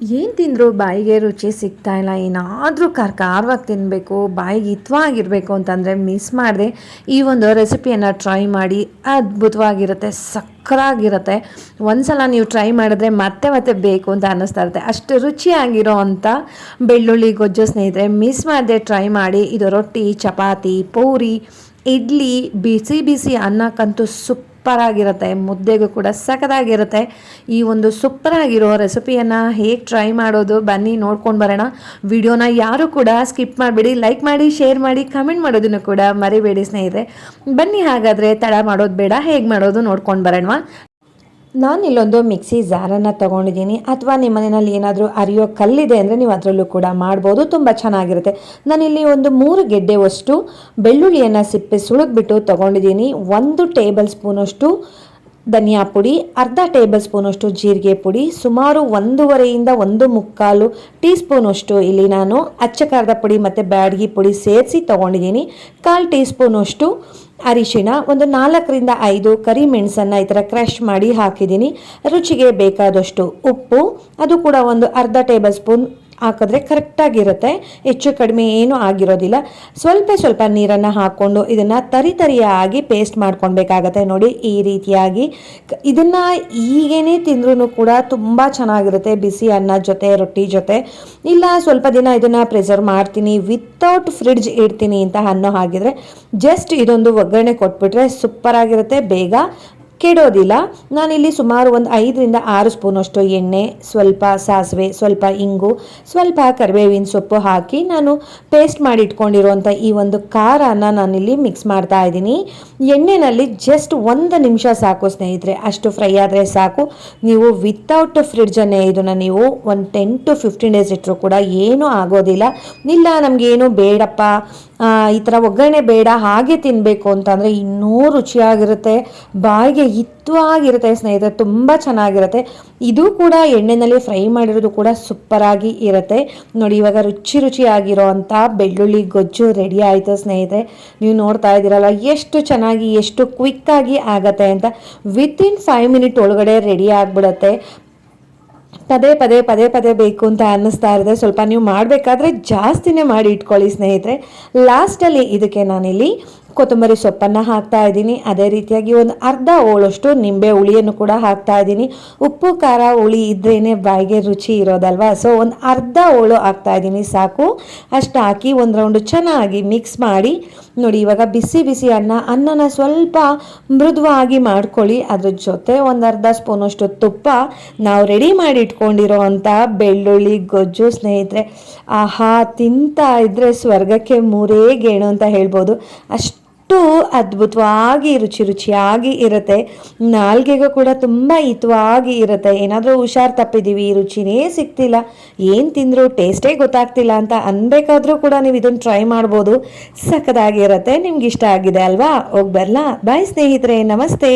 ಏನು ತಿಂದರೂ? ಬಾಯಿಗೆ ರುಚಿ ಸಿಗ್ತಾ ಇಲ್ಲ. ಏನಾದರೂ ಖಾರ ಖಾರವಾಗಿ ತಿನ್ನಬೇಕು ಬಾಯಿಗೆ ಹಿತವಾಗಿರಬೇಕು ಅಂತಂದರೆ ಮಿಸ್ ಮಾಡಿದೆ. ಈ ಒಂದು ರೆಸಿಪಿಯನ್ನು ಟ್ರೈ ಮಾಡಿ, ಅದ್ಭುತವಾಗಿರುತ್ತೆ, ಸಕ್ಕರಾಗಿರುತ್ತೆ. ಒಂದ್ಸಲ ನೀವು ಟ್ರೈ ಮಾಡಿದ್ರೆ ಮತ್ತೆ ಮತ್ತೆ ಬೇಕು ಅಂತ ಅನ್ನಿಸ್ತಾ ಇರುತ್ತೆ. ಅಷ್ಟು ರುಚಿಯಾಗಿರೋ ಅಂಥ ಬೆಳ್ಳುಳ್ಳಿ, ಗೊಜ್ಜು ಸ್ನೇಹಿತರೆ ಮಿಸ್ ಮಾಡದೆ ಟ್ರೈ ಮಾಡಿ. ಇದು ರೊಟ್ಟಿ, ಚಪಾತಿ, ಪೂರಿ, ಇಡ್ಲಿ, ಬಿಸಿ ಬಿಸಿ ಅನ್ನಕ್ಕಂತೂ ಸುಪ್ ಸೂಪರ್ ಆಗಿರುತ್ತೆ ಮುದ್ದೆಗೂ ಕೂಡ ಸಖತ್ತಾಗಿರುತ್ತೆ. ಈ ಒಂದು ಸೂಪರ್ ಆಗಿರೋ ರೆಸಿಪಿಯನ್ನು ಹೇಗೆ ಟ್ರೈ ಮಾಡೋದು ಬನ್ನಿ ನೋಡ್ಕೊಂಡು ಬರೋಣ. ವಿಡಿಯೋನ ಯಾರು ಕೂಡ ಸ್ಕಿಪ್ ಮಾಡಿಬಿಡಿ, ಲೈಕ್ ಮಾಡಿ, ಶೇರ್ ಮಾಡಿ, ಕಮೆಂಟ್ ಮಾಡೋದನ್ನು ಕೂಡ ಮರಿಬೇಡಿ ಸ್ನೇಹಿತರೆ. ಬನ್ನಿ ಹಾಗಾದರೆ ತಡ ಮಾಡೋದು ಬೇಡ, ಹೇಗೆ ಮಾಡೋದು ನೋಡ್ಕೊಂಡು ಬರೋಣವಾ. ನಾನು ಇಲ್ಲೊಂದು ಮಿಕ್ಸಿ ಜಾರನ್ನು ತೊಗೊಂಡಿದ್ದೀನಿ. ಅಥವಾ ನಿಮ್ಮ ಮನೆಯಲ್ಲಿ ಏನಾದರೂ ಅರಿಯೋ ಕಲ್ಲಿದೆ ಅಂದರೆ ನೀವು ಅದರಲ್ಲೂ ಕೂಡ ಮಾಡ್ಬೋದು. ತುಂಬ ಚೆನ್ನಾಗಿರುತ್ತೆ. ನಾನಿಲ್ಲಿ ಒಂದು ಮೂರು ಗೆಡ್ಡೆವಷ್ಟು ಬೆಳ್ಳುಳ್ಳಿಯನ್ನು ಸಿಪ್ಪೆ ಸುಳಿದ್ಬಿಟ್ಟು ತೊಗೊಂಡಿದ್ದೀನಿ. ಒಂದು ಟೇಬಲ್ ಸ್ಪೂನಷ್ಟು ಧನಿಯಾ ಪುಡಿ, ಅರ್ಧ ಟೇಬಲ್ ಸ್ಪೂನಷ್ಟು ಜೀರಿಗೆ ಪುಡಿ, ಸುಮಾರು ಒಂದೂವರೆಯಿಂದ ಒಂದು ಮುಕ್ಕಾಲು ಟೀ ಸ್ಪೂನಷ್ಟು ಇಲ್ಲಿ ನಾನು ಅಚ್ಚ ಖಾರದ ಪುಡಿ ಮತ್ತು ಬ್ಯಾಡಗಿ ಪುಡಿ ಸೇರಿಸಿ ತೊಗೊಂಡಿದ್ದೀನಿ. ಕಾಲು ಟೀ ಸ್ಪೂನಷ್ಟು ಅರಿಶಿಣ, ಒಂದು ನಾಲ್ಕರಿಂದ ಐದು ಕರಿಮೆಣಸನ್ನು ಈ ಥರ ಕ್ರಷ್ ಮಾಡಿ ಹಾಕಿದ್ದೀನಿ. ರುಚಿಗೆ ಬೇಕಾದಷ್ಟು ಉಪ್ಪು, ಅದು ಕೂಡ ಒಂದು ಅರ್ಧ ಟೇಬಲ್ ಸ್ಪೂನ್ ಹಾಕಿದ್ರೆ ಕರೆಕ್ಟಾಗಿರುತ್ತೆ ಹೆಚ್ಚು ಕಡಿಮೆ ಏನೂ ಆಗಿರೋದಿಲ್ಲ. ಸ್ವಲ್ಪ ಸ್ವಲ್ಪ ನೀರನ್ನು ಹಾಕ್ಕೊಂಡು ಇದನ್ನು ತರಿ ತರಿಯಾಗಿ ಪೇಸ್ಟ್ ಮಾಡ್ಕೊಳ್ಬೇಕಾಗತ್ತೆ ನೋಡಿ ಈ ರೀತಿಯಾಗಿ. ಇದನ್ನು ಈಗೇನೆ ತಿಂದ್ರೂ ಕೂಡ ತುಂಬ ಚೆನ್ನಾಗಿರುತ್ತೆ ಬಿಸಿ ಅನ್ನ ಜೊತೆ, ರೊಟ್ಟಿ ಜೊತೆ. ಇಲ್ಲ, ಸ್ವಲ್ಪ ದಿನ ಇದನ್ನು ಪ್ರಿಸರ್ವ್ ಮಾಡ್ತೀನಿ ವಿತೌಟ್ ಫ್ರಿಡ್ಜ್ ಇಡ್ತೀನಿ ಅಂತ ಅನ್ನೋ ಹಾಗಿದ್ರೆ ಜಸ್ಟ್ ಇದೊಂದು ಒಗ್ಗರಣೆ ಕೊಟ್ಬಿಟ್ರೆ ಸೂಪರಾಗಿರುತ್ತೆ ಬೇಗ ಕೆಡೋದಿಲ್ಲ. ನಾನಿಲ್ಲಿ ಸುಮಾರು ಒಂದು ಐದರಿಂದ ಆರು ಸ್ಪೂನಷ್ಟು ಎಣ್ಣೆ, ಸ್ವಲ್ಪ ಸಾಸಿವೆ, ಸ್ವಲ್ಪ ಇಂಗು, ಸ್ವಲ್ಪ ಕರಿಬೇವಿನ ಸೊಪ್ಪು ಹಾಕಿ ನಾನು ಪೇಸ್ಟ್ ಮಾಡಿ ಇಟ್ಕೊಂಡಿರುವಂಥ ಈ ಒಂದು ಖಾರನ ನಾನಿಲ್ಲಿ ಮಿಕ್ಸ್ ಮಾಡ್ತಾ ಇದ್ದೀನಿ. ಎಣ್ಣೆನಲ್ಲಿ ಜಸ್ಟ್ ಒಂದು ನಿಮಿಷ ಸಾಕು ಸ್ನೇಹಿತರೆ, ಅಷ್ಟು ಫ್ರೈ ಆದರೆ ಸಾಕು. ನೀವು ವಿತೌಟ್ ಫ್ರಿಡ್ಜನ್ನೇ ಇದನ್ನು ನೀವು ಒಂದು ಟೆನ್ ಟು ಫಿಫ್ಟೀನ್ ಡೇಸ್ ಇಟ್ಟರು ಕೂಡ ಏನೂ ಆಗೋದಿಲ್ಲ. ಇಲ್ಲ, ನಮಗೇನು ಬೇಡಪ್ಪ ಈ ಥರ ಒಗ್ಗರಣೆ ಬೇಡ, ಹಾಗೆ ತಿನ್ನಬೇಕು ಅಂತಂದರೆ ಇನ್ನೂ ರುಚಿಯಾಗಿರುತ್ತೆ. ಬಾಯಿಗೆ ಹಿತವಾಗಿರುತ್ತೆ ಸ್ನೇಹಿತರೆ, ತುಂಬ ಚೆನ್ನಾಗಿರುತ್ತೆ. ಇದು ಕೂಡ ಎಣ್ಣೆಯಲ್ಲಿ ಫ್ರೈ ಮಾಡಿರೋದು ಕೂಡ ಸೂಪರಾಗಿ ಇರುತ್ತೆ. ನೋಡಿ, ಇವಾಗ ರುಚಿ ರುಚಿಯಾಗಿರೋ ಅಂಥ ಬೆಳ್ಳುಳ್ಳಿ ಗೊಜ್ಜು ರೆಡಿ ಆಯಿತು ಸ್ನೇಹಿತರೆ. ನೀವು ನೋಡ್ತಾ ಇದ್ದೀರಲ್ಲ, ಎಷ್ಟು ಚೆನ್ನಾಗಿ, ಎಷ್ಟು ಕ್ವಿಕ್ಕಾಗಿ ಆಗತ್ತೆ ಅಂತ ವಿತಿನ್ ಫೈವ್ ಮಿನಿಟ್ ಒಳಗಡೆ ರೆಡಿ ಆಗಿಬಿಡತ್ತೆ. ಪದೇ ಪದೇ ಪದೇ ಪದೇ ಬೇಕು ಅಂತ ಅನ್ನಿಸ್ತಾ ಇರುತ್ತೆ ಸ್ವಲ್ಪ ನೀವು ಮಾಡಬೇಕಾದ್ರೆ ಜಾಸ್ತಿನೇ ಮಾಡಿ ಇಟ್ಕೊಳ್ಳಿ ಸ್ನೇಹಿತರೆ. ಲಾಸ್ಟಲ್ಲಿ ಇದಕ್ಕೆ ನಾನಿಲ್ಲಿ ಕೊತ್ತಂಬರಿ ಸೊಪ್ಪನ್ನು ಹಾಕ್ತಾ ಇದ್ದೀನಿ. ಅದೇ ರೀತಿಯಾಗಿ ಒಂದು ಅರ್ಧ ಓಳಷ್ಟು ನಿಂಬೆ ಹುಳಿಯನ್ನು ಕೂಡ ಹಾಕ್ತಾ ಇದ್ದೀನಿ. ಉಪ್ಪು, ಖಾರ, ಹುಳಿ ಇದ್ರೇ ಬಾಯಿಗೆ ರುಚಿ ಇರೋದಲ್ವಾ? ಸೊ ಒಂದು ಅರ್ಧ ಓಳು ಹಾಕ್ತಾ ಇದ್ದೀನಿ. ಸಾಕು. ಅಷ್ಟು ಹಾಕಿ ಒಂದು ರೌಂಡು ಚೆನ್ನಾಗಿ ಮಿಕ್ಸ್ ಮಾಡಿ. ನೋಡಿ, ಇವಾಗ ಬಿಸಿ ಬಿಸಿ ಅನ್ನ, ಅನ್ನನ ಸ್ವಲ್ಪ ಮೃದುವಾಗಿ ಮಾಡ್ಕೊಳ್ಳಿ. ಅದ್ರ ಜೊತೆ ಒಂದು ಅರ್ಧ ಸ್ಪೂನಷ್ಟು ತುಪ್ಪ ನಾವು ರೆಡಿ ಮಾಡಿ ಇಟ್ಕೊಂಡಿರೋ ಅಂಥ ಬೆಳ್ಳುಳ್ಳಿ, ಗೊಜ್ಜು ಸ್ನೇಹಿತರೆ, ಆಹಾ, ತಿಂತಾ ಇದ್ರೆ ಸ್ವರ್ಗಕ್ಕೆ ಮೂರೇ ಗೇಣು ಅಂತ ಹೇಳ್ಬೋದು. ಅಷ್ಟು ಅಷ್ಟು ಅದ್ಭುತವಾಗಿ, ರುಚಿ ರುಚಿಯಾಗಿ ಇರುತ್ತೆ. ನಾಲ್ಗೆಗೂ ಕೂಡ ತುಂಬ ಹಿತವಾಗಿ ಇರುತ್ತೆ. ಏನಾದರೂ ಹುಷಾರು ತಪ್ಪಿದ್ದೀವಿ ರುಚಿನೇ ಸಿಗ್ತಿಲ್ಲ. ಏನು ತಿಂದರೂ ಟೇಸ್ಟೇ ಗೊತ್ತಾಗ್ತಿಲ್ಲ ಅಂತ ಅನ್ಬೇಕಾದ್ರೂ ಕೂಡ ನೀವು ಇದನ್ನು ಟ್ರೈ ಮಾಡ್ಬೋದು. ಸಖದಾಗಿರುತ್ತೆ ನಿಮ್ಗೆ ಇಷ್ಟ ಆಗಿದೆ ಅಲ್ವಾ? ಹೋಗಿ ಬರಲಾ. ಬಾಯ್ ಸ್ನೇಹಿತರೆ, ನಮಸ್ತೆ.